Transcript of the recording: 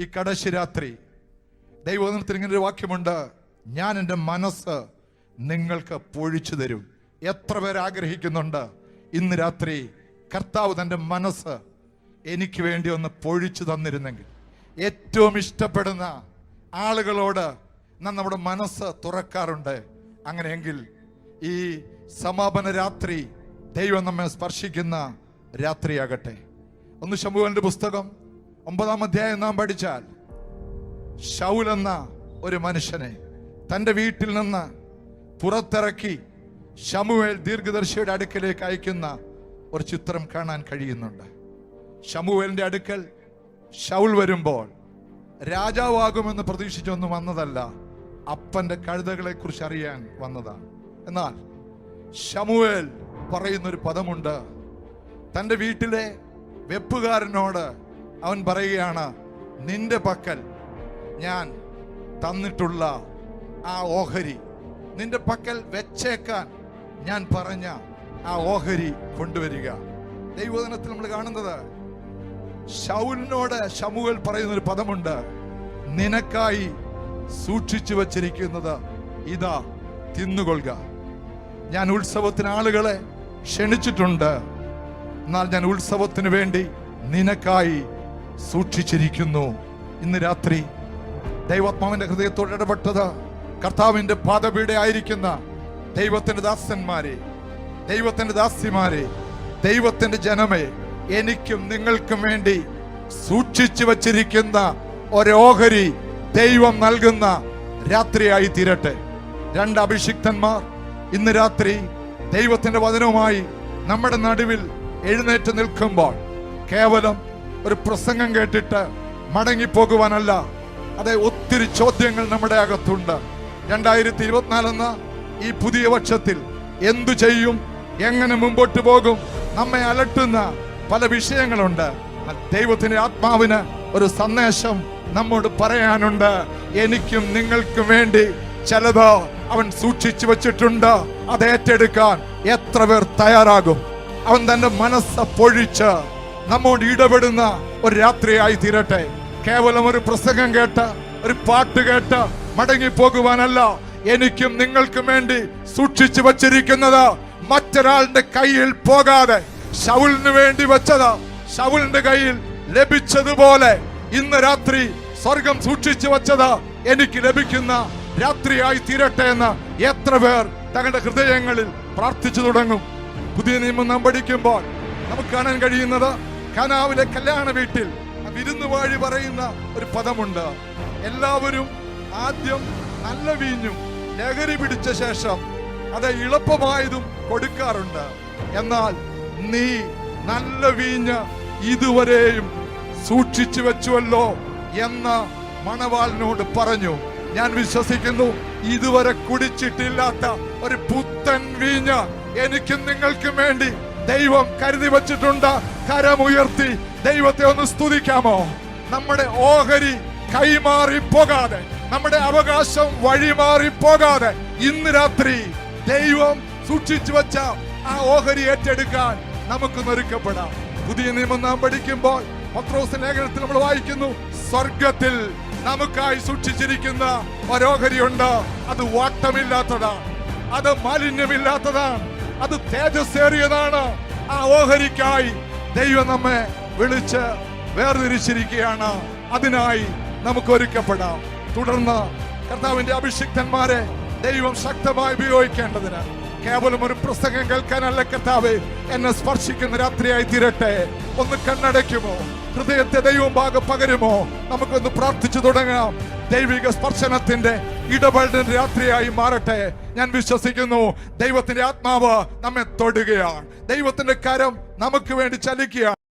ഈ കടശി രാത്രി ഇങ്ങനെ ഒരു വാക്യമുണ്ട് ഞാൻ എന്റെ മനസ്സ് നിങ്ങൾക്ക് പൊഴിച്ചു തരും. എത്ര പേർ ആഗ്രഹിക്കുന്നുണ്ട് ഇന്ന് രാത്രി കർത്താവ് തന്റെ മനസ്സ് എനിക്ക് വേണ്ടി ഒന്ന് പൊഴിച്ചു തന്നിരുന്നെങ്കിൽ. ഏറ്റവും ഇഷ്ടപ്പെടുന്ന ആളുകളോട് നാം നമ്മുടെ മനസ്സ് തുറക്കാറുണ്ട്. അങ്ങനെയെങ്കിൽ ഈ സമാപന രാത്രി ദൈവം നമ്മെ സ്പർശിക്കുന്ന രാത്രിയാകട്ടെ. ഒന്ന് ശമുവലിന്റെ പുസ്തകം ഒമ്പതാം അധ്യായം നാം പഠിച്ചാൽ ഷൗൽ എന്ന ഒരു മനുഷ്യനെ തന്റെ വീട്ടിൽ നിന്ന് പുറത്തിറക്കി ഷമുവേൽ ദീർഘദർശിയുടെ അടുക്കലേക്ക് അയക്കുന്ന ഒരു ചിത്രം കാണാൻ കഴിയുന്നുണ്ട്. ഷമുവേലിന്റെ അടുക്കൽ ഷൗൽ വരുമ്പോൾ രാജാവാകുമെന്ന് പ്രതീക്ഷിച്ചൊന്നും വന്നതല്ല അപ്പന്റെ കഴുതകളെ കുറിച്ച് അറിയാൻ വന്നതാണ്. എന്നാൽ ഷമുവേൽ പറയുന്നൊരു പദമുണ്ട് തന്റെ വീട്ടിലെ വെപ്പുകാരനോട് അവൻ പറയുകയാണ് നിന്റെ പക്കൽ ഞാൻ തന്നിട്ടുള്ള ആ ഓഹരി നിന്റെ പക്കൽ വെച്ചേക്കാൻ ഞാൻ പറഞ്ഞ ആ ഓഹരി കൊണ്ടുവരിക. ദൈവദിനത്തിൽ നമ്മൾ കാണുന്നത് ഷൗലിനോട് ഷമുവൽ പറയുന്നൊരു പദമുണ്ട് നിനക്കായി സൂക്ഷിച്ചു വച്ചിരിക്കുന്നത് ഇതാ തിന്നുകൊള്ളുക. ഞാൻ ഉത്സവത്തിന് ആളുകളെ ക്ഷണിച്ചിട്ടുണ്ട് എന്നാൽ ഞാൻ ഉത്സവത്തിന് വേണ്ടി നിനക്കായി സൂക്ഷിച്ചിരിക്കുന്നു. ഇന്ന് രാത്രി ദൈവാത്മാവിന്റെ ഹൃദയത്തോട് ഇടപെട്ടത് കർത്താവിന്റെ പാദപീഠ ആയിരിക്കുന്ന ദൈവത്തിന്റെ ദാസന്മാരെ ദൈവത്തിന്റെ ദാസിമാരെ ദൈവത്തിന്റെ ജനമേ എനിക്കും നിങ്ങൾക്കും വേണ്ടി സൂക്ഷിച്ചു വച്ചിരിക്കുന്ന ഒരോഹരി ദൈവം നൽകുന്ന രാത്രിയായി തീരട്ടെ. രണ്ട് അഭിഷിക്തന്മാർ ഇന്ന് രാത്രി ദൈവത്തിന്റെ വചനവുമായി നമ്മുടെ നടുവിൽ എഴുന്നേറ്റ് നിൽക്കുമ്പോൾ കേവലം ഒരു പ്രസംഗം കേട്ടിട്ട് മടങ്ങിപ്പോകുവാനല്ല. അതെ ഒത്തിരി ചോദ്യങ്ങൾ നമ്മുടെ അകത്തുണ്ട്. രണ്ടായിരത്തി ഇരുപത്തിനാലെന്ന ഈ പുതിയ വർഷത്തിൽ എന്തു ചെയ്യും? എങ്ങനെ മുമ്പോട്ട് പോകും? നമ്മെ അലട്ടുന്ന പല വിഷയങ്ങളുണ്ട്. ദൈവത്തിന്റെ ആത്മാവിന് ഒരു സന്ദേശം നമ്മോട് പറയാനുണ്ട്. എനിക്കും നിങ്ങൾക്കും വേണ്ടി ചിലത് അവൻ സൂക്ഷിച്ചു വെച്ചിട്ടുണ്ട്. അത് ഏറ്റെടുക്കാൻ എത്ര പേർ തയ്യാറാകും? അവൻ തന്റെ മനസ്സ് പൊഴിച്ച് നമ്മോട് ഇടപെടുന്ന ഒരു രാത്രിയായി തീരട്ടെ. കേവലം ഒരു പ്രസംഗം കേട്ട ഒരു പാട്ട് കേട്ട മടങ്ങി പോകുവാനല്ല എനിക്കും നിങ്ങൾക്കും വേണ്ടി സൂക്ഷിച്ചു വച്ചിരിക്കുന്നത്. മറ്റൊരാളുടെ കയ്യിൽ പോകാതെ ഷൗലിന് വേണ്ടി വെച്ചത് ഷൗലിന്റെ കയ്യിൽ ലഭിച്ചതുപോലെ ഇന്ന് രാത്രി സ്വർഗം സൂക്ഷിച്ചു വച്ചത് എനിക്ക് ലഭിക്കുന്ന രാത്രിയായി തീരട്ടെ എന്ന് എത്ര പേർ തങ്ങളുടെ ഹൃദയങ്ങളിൽ പ്രാർത്ഥിച്ചു തുടങ്ങും. പുതിയ നിയമം നാം പഠിക്കുമ്പോൾ നമുക്ക് കാണാൻ കഴിയുന്നത് കനാവിലെ കല്യാണ വീട്ടിൽ വിരുന്ന് വിരുന്നുവാഴി പറയുന്ന ഒരു പദമുണ്ട്. എല്ലാവരും ആദ്യം നല്ല വീഞ്ഞും ലഹരി പിടിച്ച ശേഷം അത് എളുപ്പമായതും കൊടുക്കാറുണ്ട്. എന്നാൽ നീ നല്ല വീഞ്ഞ് ഇതുവരെയും സൂക്ഷിച്ചു വെച്ചുവല്ലോ എന്ന് മണവാളിനോട് പറഞ്ഞു. ഞാൻ വിശ്വസിക്കുന്നു ഇതുവരെ കുടിച്ചിട്ടില്ലാത്ത ഒരു പുത്തൻ വീഞ്ഞ് എനിക്കും നിങ്ങൾക്കും വേണ്ടി ദൈവം കരുതി വച്ചിട്ടുണ്ട് കരമുയർത്തി. ദൈവത്തെ ഒന്ന് സ്തുതിക്കാമോ? നമ്മുടെ ഓഹരി കൈമാറി പോകാതെ നമ്മുടെ അവകാശം വഴിമാറി പോകാതെ ഇന്ന് രാത്രി ദൈവം സൂക്ഷിച്ചു വച്ച ആ ഓഹരി ഏറ്റെടുക്കാൻ നമുക്ക് നൊരുക്കപ്പെടാം പുതിയ നിയമം നാം പഠിക്കുമ്പോൾ പത്രോസ് ലേഖനത്തിൽ നമ്മൾ വായിക്കുന്നു സ്വർഗത്തിൽ നമുക്കായി സൂക്ഷിച്ചിരിക്കുന്ന ഒരോഹരിയുണ്ട്. അത് വാട്ടമില്ലാത്തതാണ് അത് മാലിന്യമില്ലാത്തതാണ്. അത് തേജസ്സേറിയതാണ്. ആ ഓഹരിക്കായി ദൈവം നമ്മെ വിളിച്ച് വേർതിരിച്ചിരിക്കുകയാണ്. അതിനായി നമുക്ക് ഒരുക്കപ്പെടാം. തുടർന്ന് കർത്താവിന്റെ അഭിഷിക്തന്മാരെ ദൈവം ശക്തമായി ഉപയോഗിക്കേണ്ടതിന് കേവലം ഒരു പ്രസംഗം കേൾക്കാനല്ല കർത്താവ്. എന്നെ സ്പർശിക്കുന്ന രാത്രിയായി തീരട്ടെ. ഒന്ന് കണ്ണടയ്ക്കുമോ? ഹൃദയത്തെ ദൈവം ഭാഗം പകരുമോ? നമുക്കൊന്ന് പ്രാർത്ഥിച്ചു തുടങ്ങാം. ദൈവിക സ്പർശനത്തിന്റെ ഇടപെടൽ രാത്രിയായി മാറട്ടെ. ഞാൻ വിശ്വസിക്കുന്നു ദൈവത്തിന്റെ ആത്മാവ് നമ്മെ തൊടുകയാണ്. ദൈവത്തിന്റെ കരം നമുക്ക് വേണ്ടി ചലിക്കുകയാണ്.